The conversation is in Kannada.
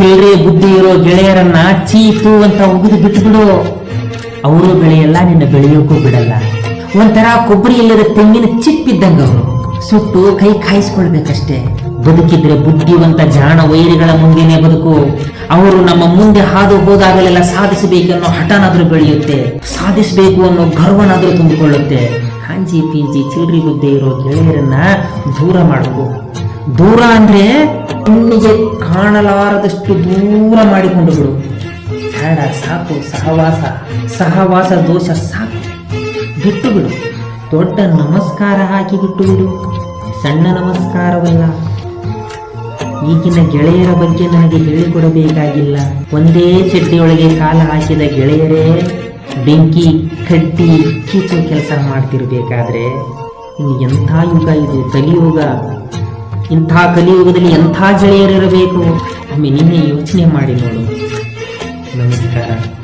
ಚಿಲ್ಲರೆ ಬುದ್ಧಿ ಇರೋ ಗೆಳೆಯರನ್ನ ಚೀತು ಅಂತ ಉಗಿದು ಬಿಟ್ಬಿಡು. ಅವರು ಬೆಳೆಯಲ್ಲ, ನಿನ್ನ ಬೆಳೆಯೋಕ್ಕೂ ಬಿಡಲ್ಲ. ಒಂಥರ ಕೊಬ್ಬರಿ ಇಲ್ಲದ ತೆಂಗಿನ ಚಿಪ್ಪಿದ್ದಂಗ ಅವರು. ಸುಟ್ಟು ಕೈ ಕಾಯಿಸ್ಕೊಳ್ಬೇಕಷ್ಟೇ. ಬದುಕಿದ್ರೆ ಬುದ್ಧಿವಂತ ಜಾಣ ವೈರಿಗಳ ಮುಂದೆನೆ ಬದುಕು. ಅವರು ನಮ್ಮ ಮುಂದೆ ಹಾದು ಹೋದಾಗಲೆಲ್ಲ ಸಾಧಿಸಬೇಕೆನ್ನೋ ಹಠನಾದ್ರೂ ಬೆಳೆಯುತ್ತೆ. ಸಾಧಿಸಬೇಕು ಅನ್ನೋ ಗರ್ವನಾದ್ರೂ ತುಂಬಿಕೊಳ್ಳುತ್ತೆ. ಹಾಂಜಿ ಪಿಂಜಿ ಚಿಲ್ರಿ ಬುದ್ಧಿ ಇರೋ ಗೆಳೆಯರನ್ನ ದೂರ ಮಾಡಬೇಕು ದೂರ ಅಂದ್ರೆ ಕಣ್ಣಿಗೆ ಕಾಣಲಾರದಷ್ಟು ದೂರ ಮಾಡಿಕೊಂಡು ಬಿಡು. ಬೇಡ, ಸಾಕು, ಸಹವಾಸ. ಸಹವಾಸ, ದೋಷ ಸಾಕು. ಬಿಟ್ಟು ಬಿಡು. ದೊಡ್ಡ ನಮಸ್ಕಾರ ಹಾಕಿ ಬಿಟ್ಟು ಬಿಡು. ಸಣ್ಣ ನಮಸ್ಕಾರವಲ್ಲ. ಈಗಿನ ಗೆಳೆಯರ ಬಗ್ಗೆ ನನಗೆ ಹೇಳಿಕೊಡಬೇಕಾಗಿಲ್ಲ. ಒಂದೇ ಚಡ್ಡಿಯೊಳಗೆ ಕಾಲ ಹಾಕಿದ ಗೆಳೆಯರೇ, ಬೆಂಕಿ, ಕಟ್ಟಿ, ಕೀಚು ಕೆಲಸ ಮಾಡ್ತಿರ್ಬೇಕಾದ್ರೆ, ಇನ್ನು ಎಂಥ ಯುಗ ಇದು? ಕಲಿಯುಗ. ಇಂಥ ಕಲಿಯುಗದಲ್ಲಿ ಎಂಥ ಗೆಳೆಯರಿರಬೇಕು? ಒಮ್ಮೆ ನಿನ್ನೆ ಯೋಚನೆ ಮಾಡಿ ನೋಡು. ನಮಸ್ಕಾರ.